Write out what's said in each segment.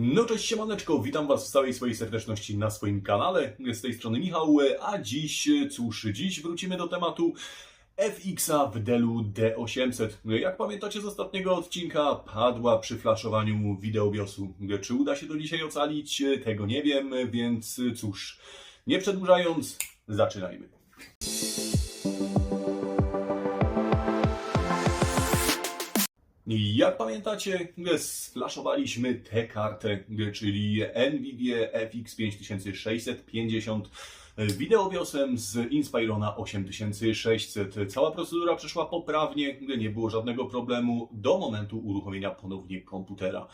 No cześć siemaneczko, witam Was w całej swojej serdeczności na swoim kanale. Z tej strony Michał, a dziś, cóż, dziś wrócimy do tematu FX-a w Dellu D800. Jak pamiętacie z ostatniego odcinka, padła przy flaszowaniu wideobiosu. Czy uda się to dzisiaj ocalić? Tego nie wiem, więc cóż, nie przedłużając, zaczynajmy. Jak pamiętacie, sflaszowaliśmy tę kartę, czyli NVIDIA FX 5650 wideobiosem z Inspirona 8600. Cała procedura przeszła poprawnie, nie było żadnego problemu do momentu uruchomienia ponownie komputera.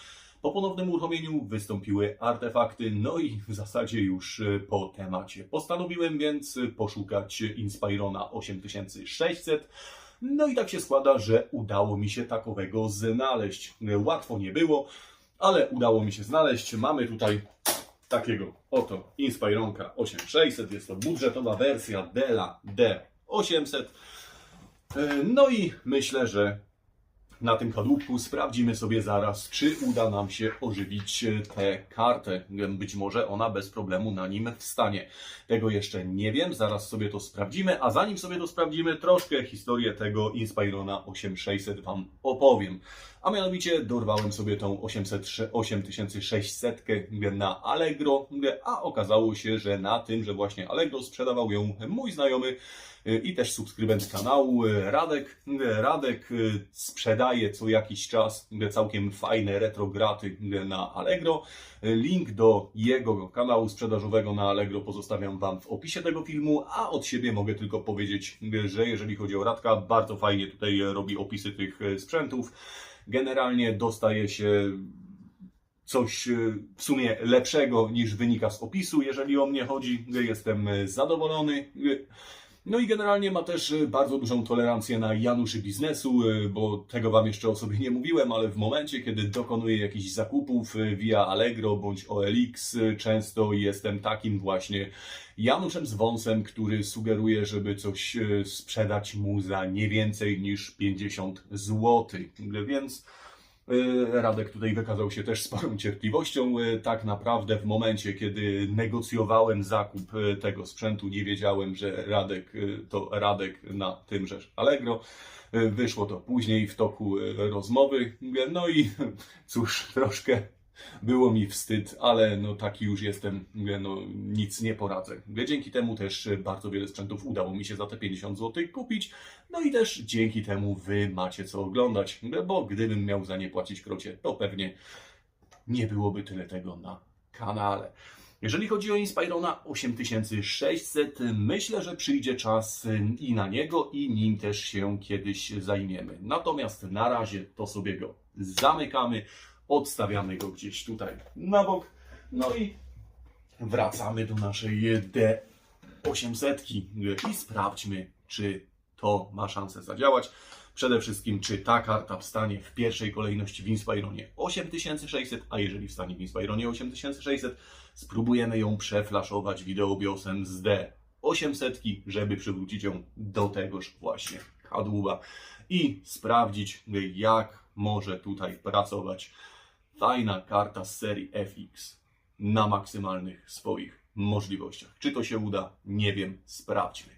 Po ponownym uruchomieniu wystąpiły artefakty, no i w zasadzie już po temacie. Postanowiłem więc poszukać Inspirona 8600. No i tak się składa, że udało mi się takowego znaleźć. Łatwo nie było, ale udało mi się znaleźć. Mamy tutaj takiego oto Inspironka 8600. Jest to budżetowa wersja Della D800. No i myślę, że na tym kadłubku sprawdzimy sobie zaraz, czy uda nam się ożywić tę kartę. Być może ona bez problemu na nim wstanie. Tego jeszcze nie wiem, zaraz sobie to sprawdzimy, a zanim sobie to sprawdzimy, troszkę historię tego Inspirona 8600 Wam opowiem. A mianowicie dorwałem sobie tą 800, 8600 na Allegro, a okazało się, że na tym, że właśnie Allegro sprzedawał ją mój znajomy i też subskrybent kanału Radek. Radek sprzedaje co jakiś czas całkiem fajne retrograty na Allegro. Link do jego kanału sprzedażowego na Allegro pozostawiam Wam w opisie tego filmu, a od siebie mogę tylko powiedzieć, że jeżeli chodzi o Radka, bardzo fajnie tutaj robi opisy tych sprzętów. Generalnie dostaje się coś w sumie lepszego niż wynika z opisu, jeżeli o mnie chodzi. Jestem zadowolony. No i generalnie ma też bardzo dużą tolerancję na Januszy biznesu, bo tego Wam jeszcze o sobie nie mówiłem, ale w momencie, kiedy dokonuję jakichś zakupów via Allegro bądź OLX, często jestem takim właśnie Januszem z wąsem, który sugeruje, żeby coś sprzedać mu za nie więcej niż 50 zł. Więc Radek tutaj wykazał się też sporą cierpliwością. Tak naprawdę w momencie, kiedy negocjowałem zakup tego sprzętu, nie wiedziałem, że Radek to Radek na tymże Allegro. Wyszło to później w toku rozmowy. No i cóż, troszkę było mi wstyd, ale no taki już jestem, no nic nie poradzę. Dzięki temu też bardzo wiele sprzętów udało mi się za te 50 zł kupić. No i też dzięki temu wy macie co oglądać, bo gdybym miał za nie płacić krocie, to pewnie nie byłoby tyle tego na kanale. Jeżeli chodzi o Inspirona 8600, myślę, że przyjdzie czas i na niego, i nim też się kiedyś zajmiemy. Natomiast na razie to sobie go zamykamy, odstawiamy go gdzieś tutaj na bok, no i wracamy do naszej D800 i sprawdźmy, czy to ma szansę zadziałać. Przede wszystkim, czy ta karta wstanie w pierwszej kolejności w Inspironie 8600, a jeżeli wstanie w Inspironie 8600, spróbujemy ją przeflaszować wideobiosem z D800, żeby przywrócić ją do tegoż właśnie kadłuba i sprawdzić, jak może tutaj pracować fajna karta z serii FX na maksymalnych swoich możliwościach. Czy to się uda? Nie wiem, sprawdźmy.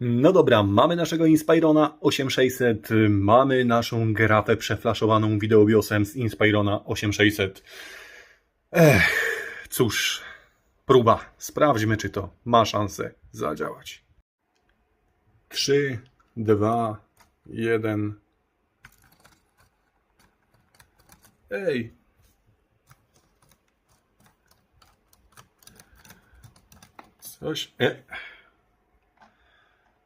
No dobra, mamy naszego Inspirona 8600, mamy naszą grafę przeflaszowaną wideobiosem z Inspirona 8600. Ech, cóż, próba. Sprawdźmy, czy to ma szansę zadziałać. 3, 2, 1. Ej! Coś. E.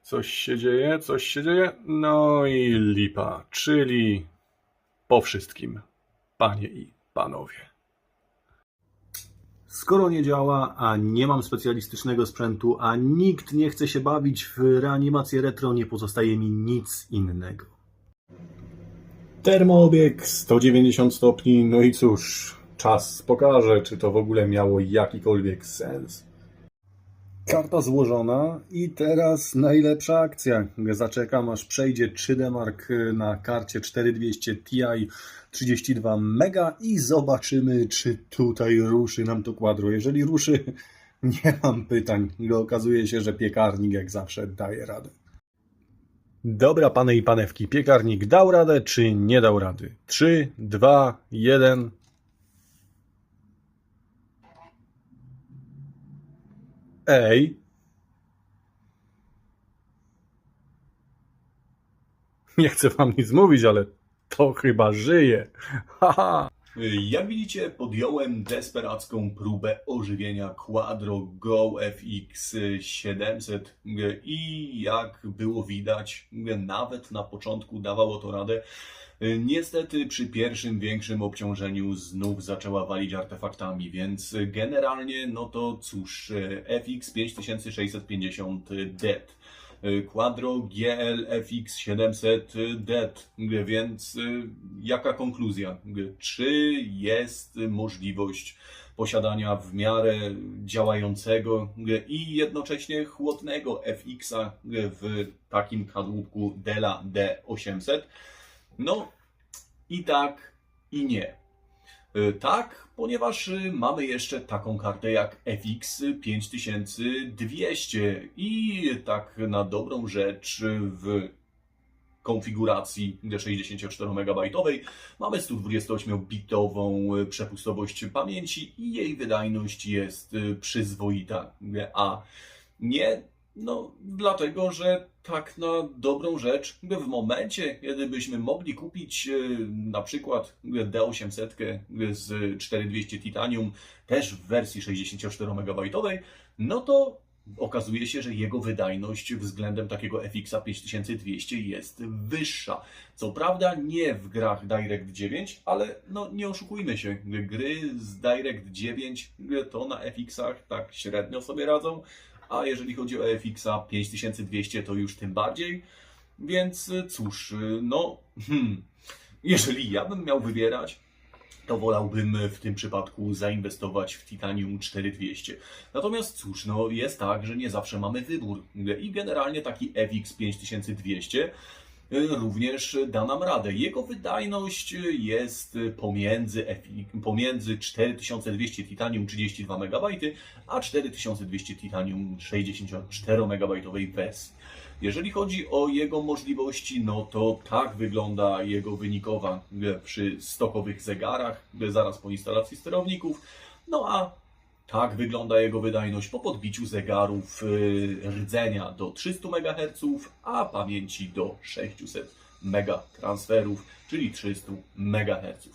Coś się dzieje, coś się dzieje. No i lipa, czyli po wszystkim, panie i panowie. Skoro nie działa, a nie mam specjalistycznego sprzętu, a nikt nie chce się bawić w reanimację retro, nie pozostaje mi nic innego. Termoobieg 190 stopni, no i cóż, czas pokaże, czy to w ogóle miało jakikolwiek sens. Karta złożona i teraz najlepsza akcja. Zaczekam aż przejdzie 3D Mark na karcie 4200 Ti 32 mega i zobaczymy czy tutaj ruszy nam to kwadro. Jeżeli ruszy, nie mam pytań. Okazuje się, że piekarnik jak zawsze daje radę. Dobra, pany i panewki, piekarnik dał radę czy nie dał rady? 3, 2, 1. Ej. Nie chcę wam nic mówić, ale to chyba żyje. Haha. Jak widzicie, podjąłem desperacką próbę ożywienia Quadro Go FX 700 i jak było widać, nawet na początku dawało to radę. Niestety przy pierwszym większym obciążeniu znów zaczęła walić artefaktami, więc generalnie no to cóż, FX 5650 dead. Quadro GL FX 700 dead, więc y, jaka konkluzja? Czy jest możliwość posiadania w miarę działającego i jednocześnie chłodnego FX-a w takim kadłubku Dela D800? No i tak, i nie. Y, Tak, ponieważ y, mamy jeszcze taką kartę jak FX 5200 i tak na dobrą rzecz w konfiguracji 64 MB mamy 128-bitową przepustowość pamięci i jej wydajność jest y, przyzwoita. A nie no, dlatego, że tak na dobrą rzecz, w momencie, kiedy byśmy mogli kupić e, na przykład D800 z 4200 Titanium, też w wersji 64 MB, no to okazuje się, że jego wydajność względem takiego FX 5200 jest wyższa. Co prawda nie w grach Direct 9, ale no nie oszukujmy się, gry z Direct 9 to na FX-ach tak średnio sobie radzą, a jeżeli chodzi o FX-a 5200 to już tym bardziej. Więc y, cóż, y, no, hmm, jeżeli ja bym miał wybierać, to wolałbym w tym przypadku zainwestować w Titanium 4200. Natomiast cóż, no jest tak, że nie zawsze mamy wybór i generalnie taki FX 5200 również da nam radę. Jego wydajność jest pomiędzy, pomiędzy 4200 Titanium 32 MB a 4200 Titanium 64 MB wersji. Jeżeli chodzi o jego możliwości, no to tak wygląda jego wynikowa przy stokowych zegarach, zaraz po instalacji sterowników. No a tak wygląda jego wydajność po podbiciu zegarów y, rdzenia do 300 MHz, a pamięci do 600 MB transferów, czyli 300 MHz.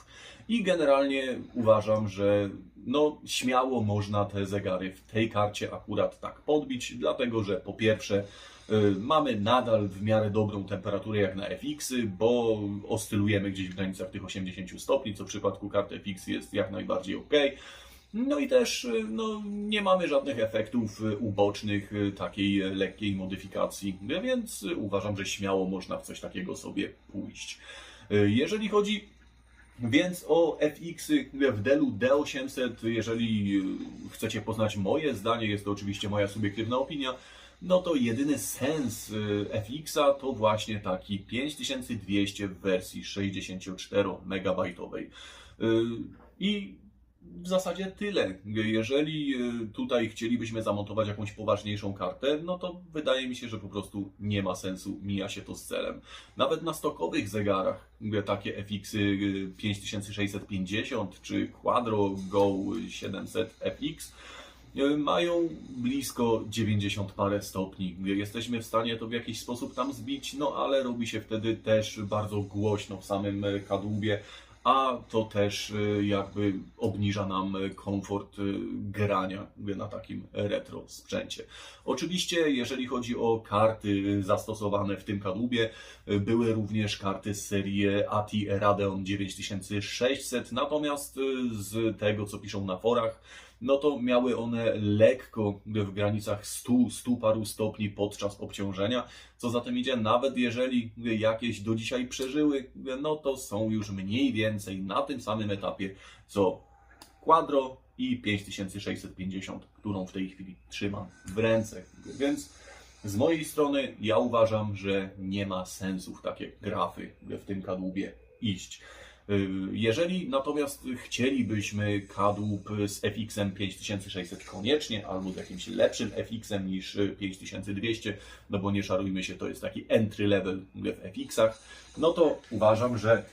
I generalnie uważam, że no, śmiało można te zegary w tej karcie akurat tak podbić, dlatego że po pierwsze y, mamy nadal w miarę dobrą temperaturę jak na FX-y, bo oscylujemy gdzieś w granicach tych 80 stopni, co w przypadku kart FX jest jak najbardziej ok. No i też y, no, nie mamy żadnych efektów y, ubocznych y, takiej lekkiej modyfikacji, więc uważam, że śmiało można w coś takiego sobie pójść. Jeżeli chodzi więc o FX-y w Delu D800, jeżeli chcecie poznać moje zdanie, jest to oczywiście moja subiektywna opinia, no to jedyny sens FX-a to właśnie taki 5200 w wersji 64 MB. I w zasadzie tyle. Jeżeli e, tutaj chcielibyśmy zamontować jakąś poważniejszą kartę, no to wydaje mi się, że po prostu nie ma sensu, mija się to z celem. Nawet na stokowych zegarach, takie FX-y 5650 czy Quadro Go 700 FX, e, mają blisko 90 parę stopni. Jesteśmy w stanie to w jakiś sposób tam zbić, no ale robi się wtedy też bardzo głośno w samym kadłubie, a to też y, jakby obniża nam komfort y, grania na takim retro sprzęcie. Oczywiście, jeżeli chodzi o karty zastosowane w tym kadłubie, y, były również karty z serii ATI Radeon 9600, natomiast z tego, co piszą na forach, no to miały one lekko w granicach 100, 100 paru stopni podczas obciążenia. Co za tym idzie, nawet jeżeli jakieś do dzisiaj przeżyły, no to są już mniej więcej na tym samym etapie co Quadro i 5650, którą w tej chwili trzymam w ręce. Więc z mojej strony ja uważam, że nie ma sensu w takie grafy w tym kadłubie iść. Y, Jeżeli natomiast chcielibyśmy kadłub z FX-em 5600 koniecznie, albo z jakimś lepszym FX-em niż y, 5200, no bo nie szarujmy się, to jest taki entry level w FX-ach, no to uważam, że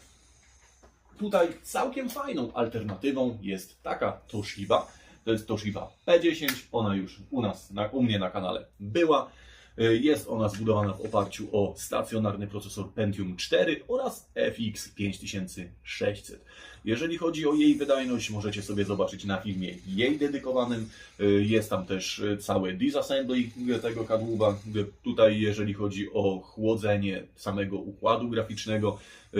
tutaj całkiem fajną alternatywą jest taka Toshiba. To jest Toshiba P10, ona już u nas, na, u mnie na kanale była. Y, Jest ona zbudowana w oparciu o stacjonarny procesor Pentium 4 oraz FX 5600. Jeżeli chodzi o jej wydajność, możecie sobie zobaczyć na filmie jej dedykowanym. Y, Jest tam też y, całe disassembly tego kadłuba. Tutaj, jeżeli chodzi o chłodzenie samego układu graficznego,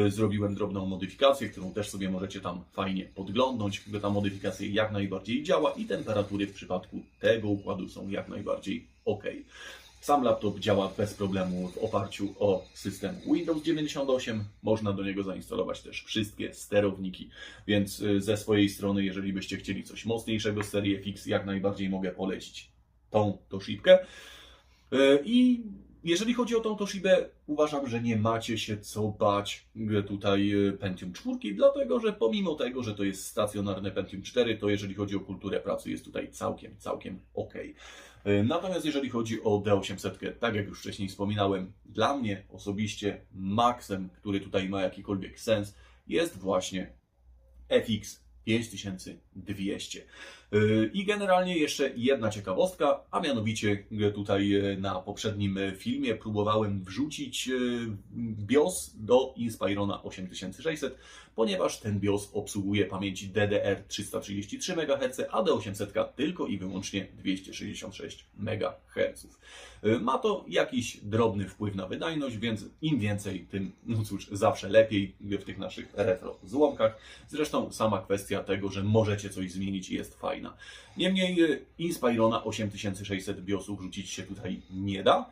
zrobiłem drobną modyfikację, którą też sobie możecie tam fajnie podglądnąć. Ta modyfikacja jak najbardziej działa i temperatury w przypadku tego układu są jak najbardziej ok. Sam laptop działa bez problemu w oparciu o system Windows 98. Można do niego zainstalować też wszystkie sterowniki, więc y, ze swojej strony, jeżeli byście chcieli coś mocniejszego z serii FX, jak najbardziej mogę polecić tą Toshibkę. Y, I jeżeli chodzi o tą Toshibę, uważam, że nie macie się co bać y, tutaj y, Pentium 4, dlatego że pomimo tego, że to jest stacjonarne Pentium 4, to jeżeli chodzi o kulturę pracy, jest tutaj całkiem, całkiem ok. Natomiast jeżeli chodzi o D800, tak jak już wcześniej wspominałem, dla mnie osobiście maksem, który tutaj ma jakikolwiek sens, jest właśnie FX 5200. I generalnie jeszcze jedna ciekawostka, a mianowicie tutaj yy, na poprzednim yy, filmie próbowałem wrzucić yy, BIOS do Inspirona 8600, ponieważ ten BIOS obsługuje pamięci DDR 333 MHz, a D800 tylko i wyłącznie 266 MHz. Ma to jakiś drobny wpływ na wydajność, więc im więcej, tym, no cóż, zawsze lepiej w tych naszych retro złomkach. Zresztą sama kwestia tego, że możecie coś zmienić jest fajna. Niemniej y, Inspirona 8600 BIOSu wrzucić się tutaj nie da,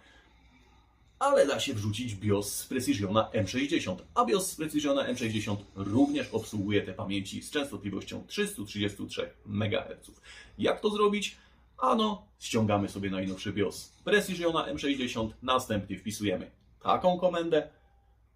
ale da się wrzucić BIOS z Precisiona M60. A BIOS z Precisiona M60 również obsługuje te pamięci z częstotliwością 333 MHz. Jak to zrobić? Ano, ściągamy sobie najnowszy BIOS Precisiona M60, następnie wpisujemy taką komendę,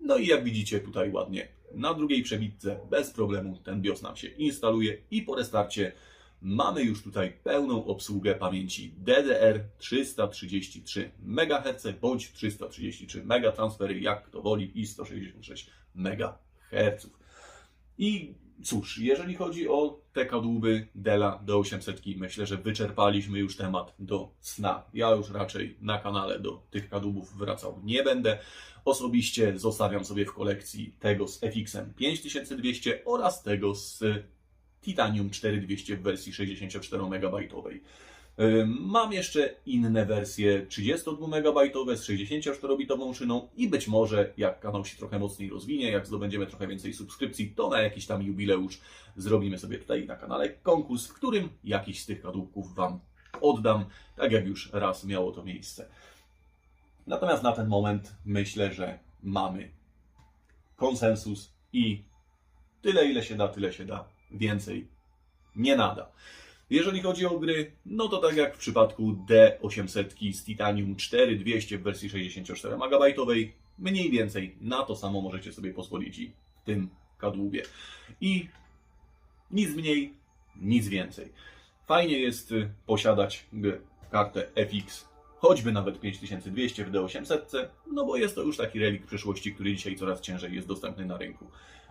no i jak widzicie tutaj ładnie na drugiej przebitce bez problemu ten BIOS nam się instaluje i po restarcie mamy już tutaj pełną obsługę pamięci DDR 333 MHz bądź 333 megatransfery, jak kto woli, i 166 MHz. I cóż, jeżeli chodzi o te kadłuby Dela D800, myślę, że wyczerpaliśmy już temat do sna. Ja już raczej na kanale do tych kadłubów wracał nie będę. Osobiście zostawiam sobie w kolekcji tego z FX-em 5200 oraz tego z Titanium 4200 w wersji 64 MB. Mam jeszcze inne wersje 32 MB z 64-bitową szyną i być może jak kanał się trochę mocniej rozwinie, jak zdobędziemy trochę więcej subskrypcji, to na jakiś tam jubileusz zrobimy sobie tutaj na kanale konkurs, w którym jakiś z tych kadłubków Wam oddam, tak jak już raz miało to miejsce. Natomiast na ten moment myślę, że mamy konsensus i tyle ile się da, tyle się da. Więcej nie nada. Jeżeli chodzi o gry, no to tak jak w przypadku D800 z Titanium 4200 w wersji 64 MB, mniej więcej na to samo możecie sobie pozwolić i w tym kadłubie. I nic mniej, nic więcej. Fajnie jest y, posiadać kartę FX, choćby nawet 5200 w D800, no bo jest to już taki relik przyszłości, który dzisiaj coraz ciężej jest dostępny na rynku.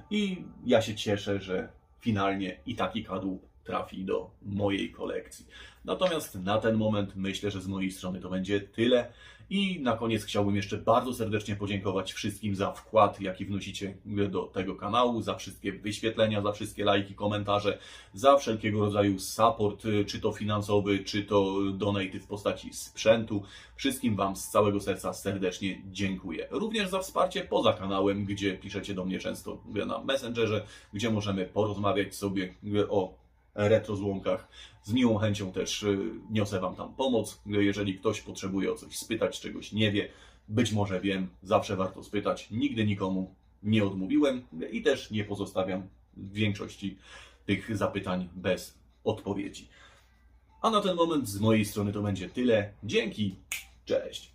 I ja się cieszę, że finalnie i taki kadłub trafi do mojej kolekcji. Natomiast na ten moment myślę, że z mojej strony to będzie tyle. I na koniec chciałbym jeszcze bardzo serdecznie podziękować wszystkim za wkład, jaki wnosicie do tego kanału, za wszystkie wyświetlenia, za wszystkie lajki, komentarze, za wszelkiego rodzaju support, czy to finansowy, czy to donaty w postaci sprzętu. Wszystkim Wam z całego serca serdecznie dziękuję. Również za wsparcie poza kanałem, gdzie piszecie do mnie często na Messengerze, gdzie możemy porozmawiać sobie o retro złąkach. Z miłą chęcią też y, niosę Wam tam pomoc. Jeżeli ktoś potrzebuje o coś spytać, czegoś nie wie, być może wiem, zawsze warto spytać. Nigdy nikomu nie odmówiłem i też nie pozostawiam większości tych zapytań bez odpowiedzi. A na ten moment z mojej strony to będzie tyle. Dzięki, cześć.